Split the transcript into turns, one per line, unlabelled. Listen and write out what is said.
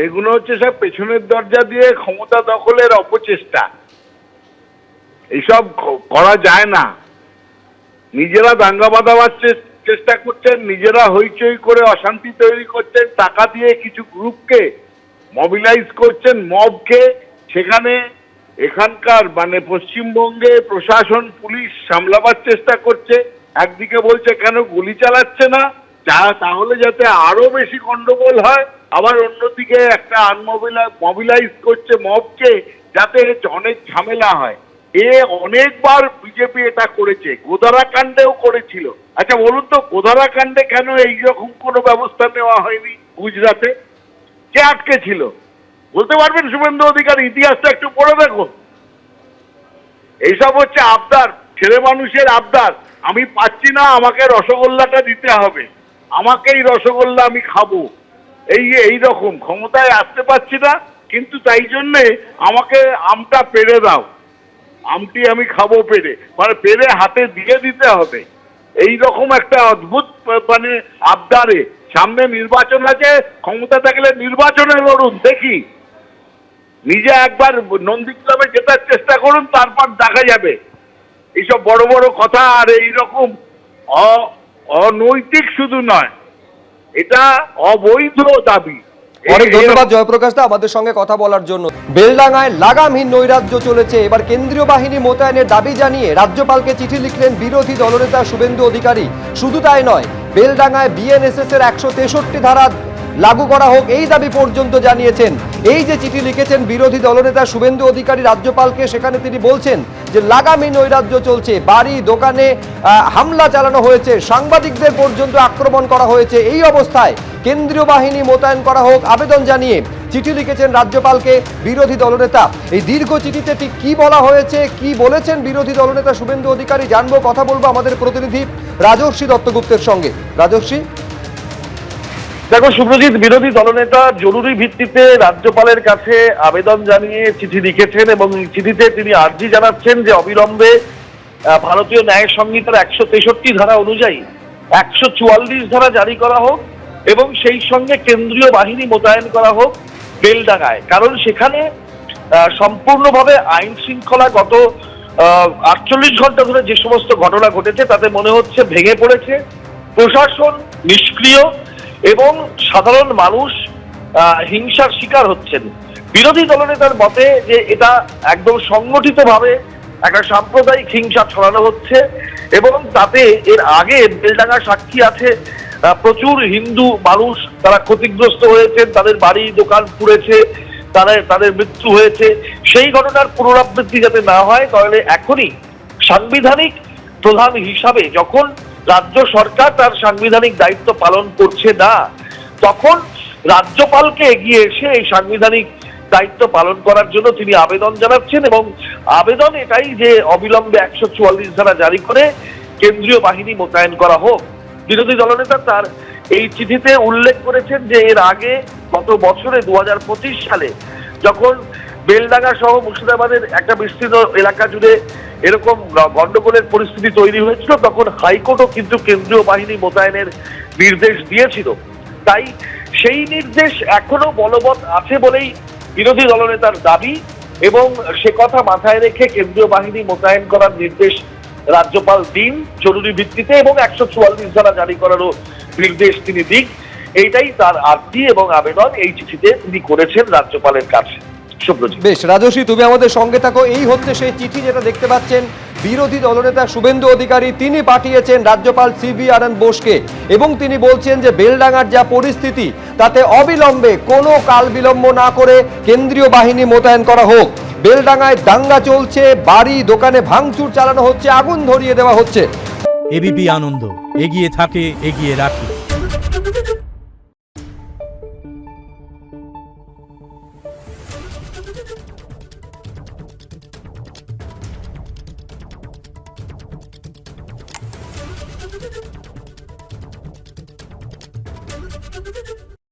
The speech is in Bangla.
এগুলো হচ্ছে সব পেছনের দরজা দিয়ে ক্ষমতা দখলের অপচেষ্টা। এইসব করা যায় না। নিজেরা দাঙ্গা বাঁধাবার চেষ্টা করছেন, নিজেরা হইচই করে অশান্তি তৈরি করছেন, টাকা দিয়ে কিছু গ্রুপকে মবিলাইজ করছেন মবকে সেখানে এখানকার মানে পশ্চিমবঙ্গে প্রশাসন, পুলিশ সামলাবার চেষ্টা করছে। একদিকে বলছে, কেন গুলি চালাচ্ছে না? যা, তাহলে যাতে আরও বেশি গন্ডগোল হয়, আবার অন্যদিকে একটা আনমোবিলা মবিলাইজ করছে মবকে, যাতে অনেক ঝামেলা হয়। এ অনেকবার বিজেপি এটা করেছে গোদারা কাণ্ডেও করেছিল। আচ্ছা বলুন তো গোদারা কাণ্ডে কেন এইরকম কোনো ব্যবস্থা নেওয়া হয়নি গুজরাটে? কে আটকে ছিল বলতে পারবেন শুভেন্দু অধিকারী, ইতিহাসটা একটু পড়ে দেখুন। এইসব হচ্ছে আবদার, ছেলে মানুষের আবদার। আমি পাচ্ছি না, আমাকে রসগোল্লাটা দিতে হবে। আমাকেই রসগোল্লা আমি খাব। এই এই রকম, ক্ষমতায় আসতে পারছি না, কিন্তু তাই জন্যে আমাকে আমটা পেরে দাও। আমটি আমি খাব পেরে মানে পেরে হাতে দিয়ে দিতে হবে। এই রকম একটা অদ্ভুত মানে আবদারে সামনে নির্বাচন আছে, ক্ষমতা থাকলে নির্বাচনে লড়ুন, দেখি। নিজে একবার নন্দীগ্রামে জেতার চেষ্টা করুন, তারপর দেখা যাবে। এইসব বড় বড় কথা আর এই রকম অ- অনৈতিক শুধু নয় এটা অবৈধ দাবি।
অনেক ধন্যবাদ জয়প্রকাশ দা আমাদের সঙ্গে কথা বলার জন্য। বেলডাঙ্গায় লাগামহীন নৈরাজ্য চলেছে এবার কেন্দ্রীয় বাহিনী মোতায়েনের দাবি জানিয়ে রাজ্যপালকে চিঠি লিখলেন বিরোধী দলনেতা শুভেন্দু অধিকারী। শুধু তাই নয় বেলডাঙ্গায় বিএনএসএস এর একশো তেষট্টি ধারা লাগু করা হোক, এই দাবি পর্যন্ত জানিয়েছেন। এই যে চিঠি লিখেছেন বিরোধী দলনেতা শুভেন্দু অধিকারী রাজ্যপালকে, সেখানে তিনি বলছেন যে লাগামী নৈরাজ্য চলছে, বাড়ি, দোকানে হামলা চালানো হয়েছে, সাংবাদিকদের পর্যন্ত আক্রমণ করা হয়েছে। এই অবস্থায় কেন্দ্রীয় বাহিনী মোতায়েন করা হোক, আবেদন জানিয়ে চিঠি লিখেছেন রাজ্যপালকে বিরোধী দলনেতা। এই দীর্ঘ চিঠিতে ঠিক কি বলা হয়েছে, কি বলেছেন বিরোধী দলনেতা শুভেন্দু অধিকারী, জানব, কথা বলব আমাদের প্রতিনিধি রাজর্ষি দত্তগুপ্তের সঙ্গে। রাজর্ষি?
দেখো, সুব্রজিৎ, বিরোধী দলনেতা জরুরি ভিত্তিতে রাজ্যপালের কাছে আবেদন জানিয়ে চিঠি লিখেছেন এবং চিঠিতে তিনি আর্জি জানাচ্ছেন যে অবিলম্বে ভারতীয় ন্যায় সংহিতার একশো তেষট্টি ধারা অনুযায়ী একশো চুয়াল্লিশ ধারা জারি করা হোক এবং সেই সঙ্গে কেন্দ্রীয় বাহিনী মোতায়েন করা হোক বেলডাঙ্গায়। কারণ সেখানে সম্পূর্ণভাবে আইন শৃঙ্খলা গত আটচল্লিশ ঘণ্টা ধরে যে সমস্ত ঘটনা ঘটেছে তাতে মনে হচ্ছে ভেঙে পড়েছে। প্রশাসন নিষ্ক্রিয়। এবং সাধারণ মানুষ হিংসার শিকার হচ্ছেন। বিরোধী দলনেতার মতে যে এটা একদম সংগঠিতভাবে একটা সাম্প্রদায়িক হিংসা ছড়ানো হচ্ছে এবং তাতে এর আগে বেলডাঙ্গা সাক্ষী আছে প্রচুর হিন্দু মানুষ তারা ক্ষতিগ্রস্ত হয়েছেন, তাদের বাড়ি, দোকান পুড়েছে তাদের তাদের মৃত্যু হয়েছে। সেই ঘটনার পুনরাবৃত্তি যাতে না হয়, তাহলে এখনই সাংবিধানিক প্রধান হিসাবে যখন রাজ্য সরকার তার সাংবিধানিক দায়িত্ব পালন করছে না। তখন রাজ্যপালকে এগিয়ে এসে এই সাংবিধানিক দায়িত্ব পালন করার জন্য তিনি আবেদন জানাচ্ছেন এবং আবেদন এটাই যে অবিলম্বে একশো চুয়াল্লিশ ধারা জারি করে কেন্দ্রীয় বাহিনী মোতায়েন করা হোক। বিরোধী দলনেতা তার এই চিঠিতে উল্লেখ করেছেন যে এর আগে গত বছরে দু হাজার পঁচিশ সালে যখন বেলডাঙ্গা সহ মুর্শিদাবাদের একটা বিস্তৃত এলাকা জুড়ে এরকম গন্ডগোলের পরিস্থিতি তৈরি হয়েছিল, তখন হাইকোর্টও কিন্তু কেন্দ্রীয় বাহিনী মোতায়েনের নির্দেশ দিয়েছিল। তাই সেই নির্দেশ এখনও বলবৎ আছে বলেই বিরোধী দলনেতার দাবি এবং সে কথা মাথায় রেখে কেন্দ্রীয় বাহিনী মোতায়েন করার নির্দেশ রাজ্যপাল দিন জরুরি ভিত্তিতে এবং একশো চুয়াল্লিশ ধারা জারি করারও নির্দেশ তিনি দিক। এইটাই তার আর্জি এবং আবেদন, এই চিঠিতে তিনি করেছেন রাজ্যপালের কাছে।
বেশ রাজস্বী তুমি আমাদের সঙ্গে থাকো। এই হচ্ছে সেই চিঠি যেটা দেখতে পাচ্ছেন। বিরোধী দলনেতা শুভেন্দু অধিকারী তিনি পাঠিয়েছেন রাজ্যপাল সিবি আনন্দ বোসকে। এবং তিনি বলছেন যে বেলডাঙ্গার যা পরিস্থিতি তাতে অবিলম্বে কোনো কাল বিলম্ব না করে কেন্দ্রীয় বাহিনী মোতায়েন করা হোক। বেলডাঙ্গায় দাঙ্গা চলছে বাড়ি দোকানে ভাঙচুর চালানো হচ্ছে আগুন ধরিয়ে দেওয়া হচ্ছে।
এবিপি আনন্দ এগিয়ে থাকে এগিয়ে রাখে। Thank you.